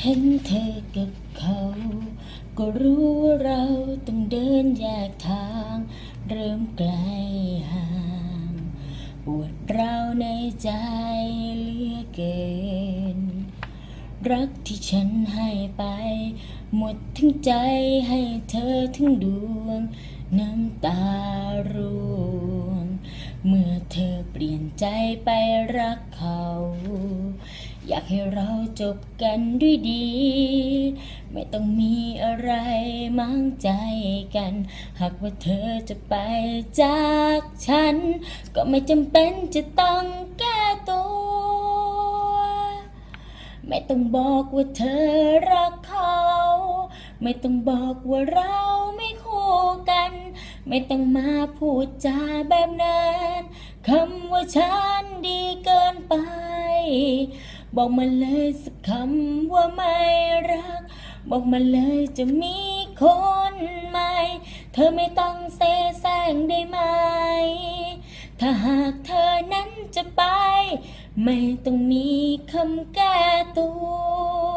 เห็นเธอกับเขา ก็รู้ว่าเราต้องเดินแยกทาง เริ่มไกลห่างปวดร้าวในใจเหลือเกิน รักที่ฉันให้ไป หมดทั้งใจให้เธอทั้งดวง น้ำตาร่วง เมื่อเธอเปลี่ยนใจไปรักเขา อยากให้เราจบกันด้วยดี ไม่ต้องมีอะไรมั่งใจกัน หากว่าเธอจะไปจากฉัน ก็ไม่จำเป็นจะต้องแก้ตัว ไม่ต้องบอกว่าเธอรักเขา ไม่ต้องบอกว่าเราไม่คู่กัน ไม่ต้องมาพูดจาแบบนั้นคำว่าฉันดีเกินไป บอกมาเลยสักคำว่าไม่รัก บอกมาเลยจะมีคนใหม่ เธอไม่ต้องเซแซงได้ไหม ถ้าหากเธอนั้นจะไป ไม่ต้องมีคำแก้ตัว